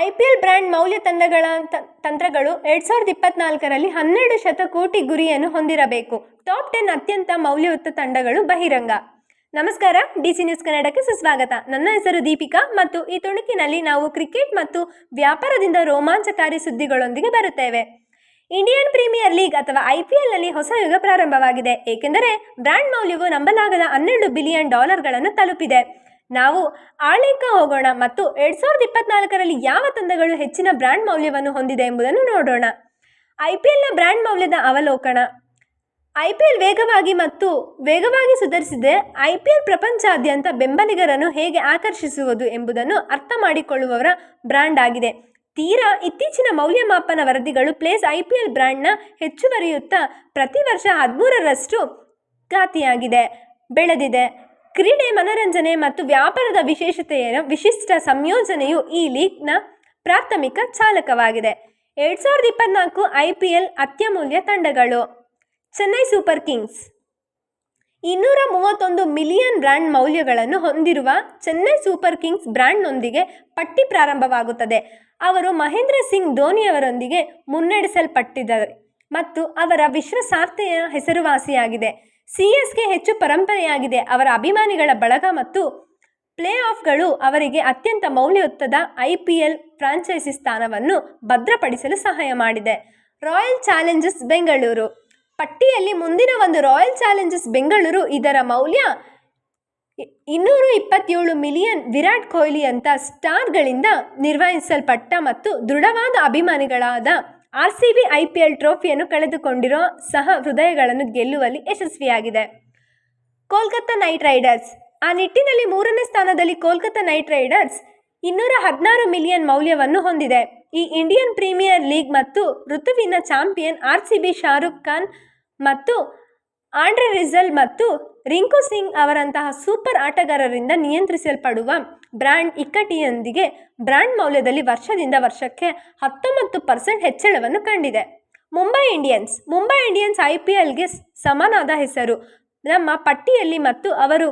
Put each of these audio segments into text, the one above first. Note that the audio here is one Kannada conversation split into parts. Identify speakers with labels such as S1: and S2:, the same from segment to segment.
S1: ಐ ಪಿ ಎಲ್ ಬ್ರ್ಯಾಂಡ್ ಮೌಲ್ಯ ತಂಡಗಳ ತಂತ್ರಗಳು ಎರಡು ಸಾವಿರದ ಇಪ್ಪತ್ನಾಲ್ಕರಲ್ಲಿ ಹನ್ನೆರಡು ಶತಕೋಟಿ ಗುರಿಯನ್ನು ಹೊಂದಿರಬೇಕು. ಟಾಪ್ ಟೆನ್ ಅತ್ಯಂತ ಮೌಲ್ಯಯುತ ತಂಡಗಳು ಬಹಿರಂಗ. ನಮಸ್ಕಾರ, ಡಿ ಸಿ ನ್ಯೂಸ್ ಕನ್ನಡಕ್ಕೆ ಸುಸ್ವಾಗತ. ನನ್ನ ಹೆಸರು ದೀಪಿಕಾ ಮತ್ತು ಈ ತುಣುಕಿನಲ್ಲಿ ನಾವು ಕ್ರಿಕೆಟ್ ಮತ್ತು ವ್ಯಾಪಾರದಿಂದ ರೋಮಾಂಚಕಾರಿ ಸುದ್ದಿಗಳೊಂದಿಗೆ ಬರುತ್ತೇವೆ. ಇಂಡಿಯನ್ ಪ್ರೀಮಿಯರ್ ಲೀಗ್ ಅಥವಾ ಐ ಪಿ ಎಲ್ನಲ್ಲಿ ಹೊಸ ಯುಗ ಪ್ರಾರಂಭವಾಗಿದೆ. ಏಕೆಂದರೆ ಬ್ರ್ಯಾಂಡ್ ಮೌಲ್ಯವು ನಂಬಲಾಗದ ಹನ್ನೆರಡು ಬಿಲಿಯನ್ ಡಾಲರ್ಗಳನ್ನು ತಲುಪಿದೆ. ನಾವು ಆಳಿಕ ಹೋಗೋಣ ಮತ್ತು ಎರಡ್ ಸಾವಿರದ ಇಪ್ಪತ್ನಾಲ್ಕರಲ್ಲಿ ಯಾವ ತಂಡಗಳು ಹೆಚ್ಚಿನ ಬ್ರ್ಯಾಂಡ್ ಮೌಲ್ಯವನ್ನು ಹೊಂದಿದೆ ಎಂಬುದನ್ನು ನೋಡೋಣ. ಐ ಪಿ ಎಲ್ನ ಬ್ರ್ಯಾಂಡ್ ಮೌಲ್ಯದ ಅವಲೋಕನ. ಐ ಪಿ ಎಲ್ ವೇಗವಾಗಿ ಮತ್ತು ವೇಗವಾಗಿ ಸುಧಾರಿಸಿದೆ. ಐ ಪಿ ಎಲ್ ಪ್ರಪಂಚಾದ್ಯಂತ ಬೆಂಬಲಿಗರನ್ನು ಹೇಗೆ ಆಕರ್ಷಿಸುವುದು ಎಂಬುದನ್ನು ಅರ್ಥ ಮಾಡಿಕೊಳ್ಳುವವರ ಬ್ರ್ಯಾಂಡ್ ಆಗಿದೆ. ತೀರಾ ಇತ್ತೀಚಿನ ಮೌಲ್ಯಮಾಪನ ವರದಿಗಳು ಪ್ಲೇಸ್ ಐ ಪಿ ಎಲ್ ಬ್ರ್ಯಾಂಡ್ನ ಹೆಚ್ಚುವರಿಯುತ್ತಾ ಪ್ರತಿ ವರ್ಷ ಹದಿಮೂರರಷ್ಟು ಖಾತಿಯಾಗಿದೆ ಬೆಳೆದಿದೆ. ಕ್ರೀಡೆ ಮನರಂಜನೆ ಮತ್ತು ವ್ಯಾಪಾರದ ವಿಶೇಷತೆಯ ವಿಶಿಷ್ಟ ಸಂಯೋಜನೆಯು ಈ ಲೀಗ್ನ ಪ್ರಾಥಮಿಕ ಚಾಲಕವಾಗಿದೆ. ಎರಡು ಸಾವಿರದ ಇಪ್ಪತ್ನಾಲ್ಕು ಐ ಪಿ ಎಲ್ ಅತ್ಯಮೂಲ್ಯ ತಂಡಗಳು. Chennai super kings. ಇನ್ನೂರ ಮೂವತ್ತೊಂದು ಮಿಲಿಯನ್ ಬ್ರ್ಯಾಂಡ್ ಮೌಲ್ಯಗಳನ್ನು ಹೊಂದಿರುವ ಚೆನ್ನೈ ಸೂಪರ್ ಕಿಂಗ್ಸ್ ಬ್ರ್ಯಾಂಡ್ನೊಂದಿಗೆ ಪಟ್ಟಿ ಪ್ರಾರಂಭವಾಗುತ್ತದೆ. ಅವರು ಮಹೇಂದ್ರ ಸಿಂಗ್ ಧೋನಿಯವರೊಂದಿಗೆ ಮುನ್ನಡೆಸಲ್ಪಟ್ಟಿದ್ದಾರೆ ಮತ್ತು ಅವರ ವಿಶ್ವಸಾರ್ಥೆಯ ಹೆಸರುವಾಸಿಯಾಗಿದೆ. ಸಿ ಎಸ್ಗೆ ಹೆಚ್ಚು ಪರಂಪರೆಯಾಗಿದೆ. ಅವರ ಅಭಿಮಾನಿಗಳ ಬಳಗ ಮತ್ತು ಪ್ಲೇ ಆಫ್ಗಳು ಅವರಿಗೆ ಅತ್ಯಂತ ಮೌಲ್ಯಯುತದ ಐ ಪಿ ಎಲ್ ಫ್ರಾಂಚೈಸಿ ಸ್ಥಾನವನ್ನು ಭದ್ರಪಡಿಸಲು ಸಹಾಯ ಮಾಡಿದೆ. Royal Challengers Bengaluru. ಪಟ್ಟಿಯಲ್ಲಿ ಮುಂದಿನ ಒಂದು ರಾಯಲ್ ಚಾಲೆಂಜರ್ಸ್ ಬೆಂಗಳೂರು. ಇದರ ಮೌಲ್ಯ ಇನ್ನೂರ ಇಪ್ಪತ್ತೇಳು ಮಿಲಿಯನ್ ವಿರಾಟ್ ಕೊಹ್ಲಿ ಅಂತ ಸ್ಟಾರ್ಗಳಿಂದ ನಿರ್ವಹಿಸಲ್ಪಟ್ಟ ಮತ್ತು ದೃಢವಾದ ಅಭಿಮಾನಿಗಳಾದ R C B I P L ಟ್ರೋಫಿಯನ್ನು ಕಳೆದುಕೊಂಡಿರೋ ಸಹ ಹೃದಯಗಳನ್ನು ಗೆಲ್ಲುವಲ್ಲಿ ಯಶಸ್ವಿಯಾಗಿದೆ. Kolkata knight riders. ಆ ನಿಟ್ಟಿನಲ್ಲಿ ಮೂರನೇ ಸ್ಥಾನದಲ್ಲಿ ಕೋಲ್ಕತ್ತಾ ನೈಟ್ ರೈಡರ್ಸ್ ಇನ್ನೂರ ಹದಿನಾರು ಮಿಲಿಯನ್ ಮೌಲ್ಯವನ್ನು ಹೊಂದಿದೆ. ಈ ಇಂಡಿಯನ್ ಪ್ರೀಮಿಯರ್ ಲೀಗ್ ಮತ್ತು ಋತುವಿನ champion R C B Shahrukh Khan ಮತ್ತು ಆಂಡ್ರೆ ರಿಸಲ್ ಮತ್ತು ರಿಂಕು ಸಿಂಗ್ ಅವರಂತಹ ಸೂಪರ್ ಆಟಗಾರರಿಂದ ನಿಯಂತ್ರಿಸಲ್ಪಡುವ ಬ್ರ್ಯಾಂಡ್ ಇಕ್ಕಟ್ಟಿಯೊಂದಿಗೆ ಬ್ರ್ಯಾಂಡ್ ಮೌಲ್ಯದಲ್ಲಿ ವರ್ಷದಿಂದ ವರ್ಷಕ್ಕೆ ಹತ್ತೊಂಬತ್ತು ಪರ್ಸೆಂಟ್ ಹೆಚ್ಚಳವನ್ನು ಕಂಡಿದೆ. Mumbai Indians Mumbai Indians I P ಎಲ್ಗೆ ಸಮನಾದ ಹೆಸರು. ನಮ್ಮ ಪಟ್ಟಿಯಲ್ಲಿ ಮತ್ತು ಅವರು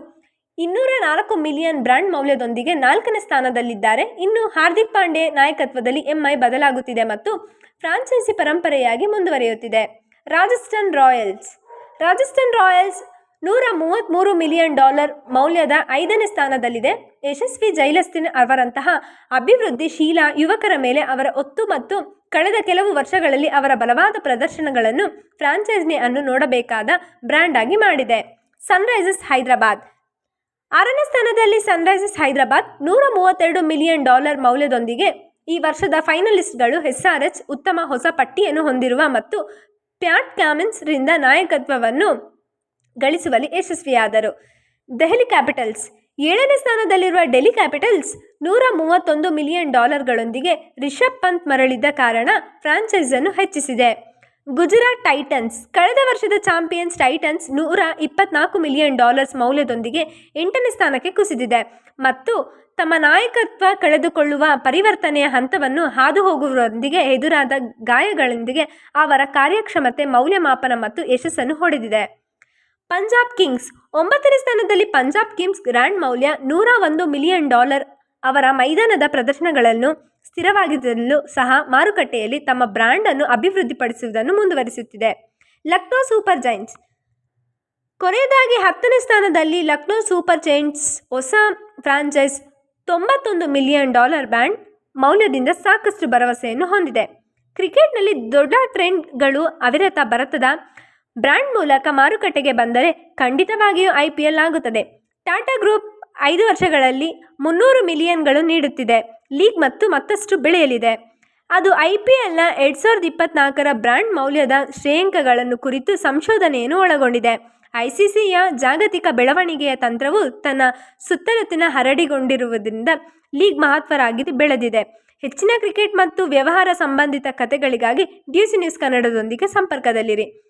S1: ಇನ್ನೂರ ನಾಲ್ಕು ಮಿಲಿಯನ್ ಬ್ರ್ಯಾಂಡ್ ಮೌಲ್ಯದೊಂದಿಗೆ ನಾಲ್ಕನೇ ಸ್ಥಾನದಲ್ಲಿದ್ದಾರೆ. ಇನ್ನು ಹಾರ್ದಿಕ್ ಪಾಂಡೆ ನಾಯಕತ್ವದಲ್ಲಿ ಎಂಐ ಬದಲಾಗುತ್ತಿದೆ ಮತ್ತು ಫ್ರಾಂಚೈಸಿ ಪರಂಪರೆಯಾಗಿ ಮುಂದುವರಿಯುತ್ತಿದೆ. ರಾಜಸ್ಥಾನ್ ರಾಯಲ್ಸ್ ರಾಜಸ್ಥಾನ್ ರಾಯಲ್ಸ್ ನೂರ ಮೂವತ್ತ್ಮೂರು ಮಿಲಿಯನ್ ಡಾಲರ್ ಮೌಲ್ಯದ ಐದನೇ ಸ್ಥಾನದಲ್ಲಿದೆ. ಯಶಸ್ವಿ ಜೈಲಸ್ತಿನ್ ಅವರಂತಹ ಅಭಿವೃದ್ಧಿಶೀಲ ಯುವಕರ ಮೇಲೆ ಅವರ ಒತ್ತು ಮತ್ತು ಕಳೆದ ಕೆಲವು ವರ್ಷಗಳಲ್ಲಿ ಅವರ ಬಲವಾದ ಪ್ರದರ್ಶನಗಳನ್ನು ಫ್ರಾಂಚೈಸಿ ಅನ್ನು ನೋಡಬೇಕಾದ ಬ್ರ್ಯಾಂಡ್ ಆಗಿ ಮಾಡಿದೆ. ಸನ್ರೈಸರ್ಸ್ ಹೈದರಾಬಾದ್. ಆರನೇ ಸ್ಥಾನದಲ್ಲಿ ಸನ್ರೈಸರ್ಸ್ ಹೈದರಾಬಾದ್ ನೂರ ಮೂವತ್ತೆರಡು ಮಿಲಿಯನ್ ಡಾಲರ್ ಮೌಲ್ಯದೊಂದಿಗೆ ಈ ವರ್ಷದ ಫೈನಲಿಸ್ಟ್ಗಳು ಎಸ್ಆರ್ಎಚ್ ಆರ್ ಎಚ್ ಉತ್ತಮ ಹೊಸ ಪಟ್ಟಿಯನ್ನು ಹೊಂದಿರುವ ಮತ್ತು ಪ್ಯಾಟ್ ಕ್ಯಾಮಿನ್ಸ್ರಿಂದ ನಾಯಕತ್ವವನ್ನು ಗಳಿಸುವಲ್ಲಿ ಯಶಸ್ವಿಯಾದರು. ದೆಹಲಿ ಕ್ಯಾಪಿಟಲ್ಸ್ ಏಳನೇ ಸ್ಥಾನದಲ್ಲಿರುವ ಡೆಲ್ಲಿ ಕ್ಯಾಪಿಟಲ್ಸ್ ನೂರ ಮೂವತ್ತೊಂದು ಮಿಲಿಯನ್ ಡಾಲರ್ಗಳೊಂದಿಗೆ ರಿಷಬ್ ಪಂತ್ ಮರಳಿದ್ದ ಕಾರಣ ಫ್ರಾಂಚೈಸನ್ನು ಹೆಚ್ಚಿಸಿದೆ. ಗುಜರಾತ್ ಟೈಟನ್ಸ್ ಕಳೆದ ವರ್ಷದ ಚಾಂಪಿಯನ್ಸ್ ಟೈಟನ್ಸ್ ನೂರ ಇಪ್ಪತ್ನಾಲ್ಕು ಮಿಲಿಯನ್ ಡಾಲರ್ಸ್ ಮೌಲ್ಯದೊಂದಿಗೆ ಎಂಟನೇ ಸ್ಥಾನಕ್ಕೆ ಕುಸಿದಿದೆ. ಮತ್ತು ತಮ್ಮ ನಾಯಕತ್ವ ಕಳೆದುಕೊಳ್ಳುವ ಪರಿವರ್ತನೆಯ ಹಂತವನ್ನು ಹಾದು ಹೋಗುವುದರೊಂದಿಗೆ ಎದುರಾದ ಗಾಯಗಳೊಂದಿಗೆ ಅವರ ಕಾರ್ಯಕ್ಷಮತೆ, ಮೌಲ್ಯಮಾಪನ ಮತ್ತು ಯಶಸ್ಸನ್ನು ಹೊಡೆದಿದೆ. ಪಂಜಾಬ್ ಕಿಂಗ್ಸ್ ಒಂಬತ್ತನೇ ಸ್ಥಾನದಲ್ಲಿ ಪಂಜಾಬ್ ಕಿಂಗ್ಸ್ ಗ್ರ್ಯಾಂಡ್ ಮೌಲ್ಯ ನೂರ ಒಂದು ಮಿಲಿಯನ್ ಡಾಲರ್ ಅವರ ಮೈದಾನದ ಪ್ರದರ್ಶನಗಳನ್ನು ಸ್ಥಿರವಾಗಿರಲು ಸಹ ಮಾರುಕಟ್ಟೆಯಲ್ಲಿ ತಮ್ಮ ಬ್ರ್ಯಾಂಡನ್ನು ಅಭಿವೃದ್ಧಿಪಡಿಸುವುದನ್ನು ಮುಂದುವರಿಸುತ್ತಿದೆ. ಲಕ್ನೋ ಸೂಪರ್ ಜೈಂಟ್ಸ್ ಕೊನೆಯದಾಗಿ ಹತ್ತನೇ ಸ್ಥಾನದಲ್ಲಿ ಲಕ್ನೋ ಸೂಪರ್ ಜೈಂಟ್ಸ್ ಹೊಸ ಫ್ರಾಂಚೈಸ್ ತೊಂಬತ್ತೊಂದು ಮಿಲಿಯನ್ ಡಾಲರ್ ಬ್ಯಾಂಡ್ ಮೌಲ್ಯದಿಂದ ಸಾಕಷ್ಟು ಭರವಸೆಯನ್ನು ಹೊಂದಿದೆ. ಕ್ರಿಕೆಟ್ನಲ್ಲಿ ದೊಡ್ಡ ಟ್ರೆಂಡ್ಗಳು ಅವಿರತ ಭಾರತದ ಬ್ರ್ಯಾಂಡ್ ಮೂಲಕ ಮಾರುಕಟ್ಟೆಗೆ ಬಂದರೆ ಖಂಡಿತವಾಗಿಯೂ ಐ ಪಿ ಎಲ್ ಆಗುತ್ತದೆ. ಟಾಟಾ ಗ್ರೂಪ್ ಐದು ವರ್ಷಗಳಲ್ಲಿ ಮುನ್ನೂರು ಮಿಲಿಯನ್ಗಳು ನೀಡುತ್ತಿದೆ. ಲೀಗ್ ಮತ್ತು ಮತ್ತಷ್ಟು ಬೆಳೆಯಲಿದೆ. ಅದು ಐ ಪಿ ಎಲ್ನ ಎರಡು ಸಾವಿರದ ಇಪ್ಪತ್ನಾಲ್ಕರ ಬ್ರ್ಯಾಂಡ್ ಮೌಲ್ಯದ ಶ್ರೇಯಾಂಕಗಳನ್ನು ಕುರಿತು ಸಂಶೋಧನೆಯನ್ನು ಒಳಗೊಂಡಿದೆ. ಐ ಸಿ ಸಿಯ ಜಾಗತಿಕ ಬೆಳವಣಿಗೆಯ ತಂತ್ರವು ತನ್ನ ಸುತ್ತಲತ್ತಿನ ಹರಡಿಗೊಂಡಿರುವುದರಿಂದ ಲೀಗ್ ಮಹತ್ವರಾಗಿ ಬೆಳೆದಿದೆ. ಹೆಚ್ಚಿನ ಕ್ರಿಕೆಟ್ ಮತ್ತು ವ್ಯವಹಾರ ಸಂಬಂಧಿತ ಕಥೆಗಳಿಗಾಗಿ ಡ್ಯೂಸಿ ನ್ಯೂಸ್ ಕನ್ನಡದೊಂದಿಗೆ ಸಂಪರ್ಕದಲ್ಲಿರಿ.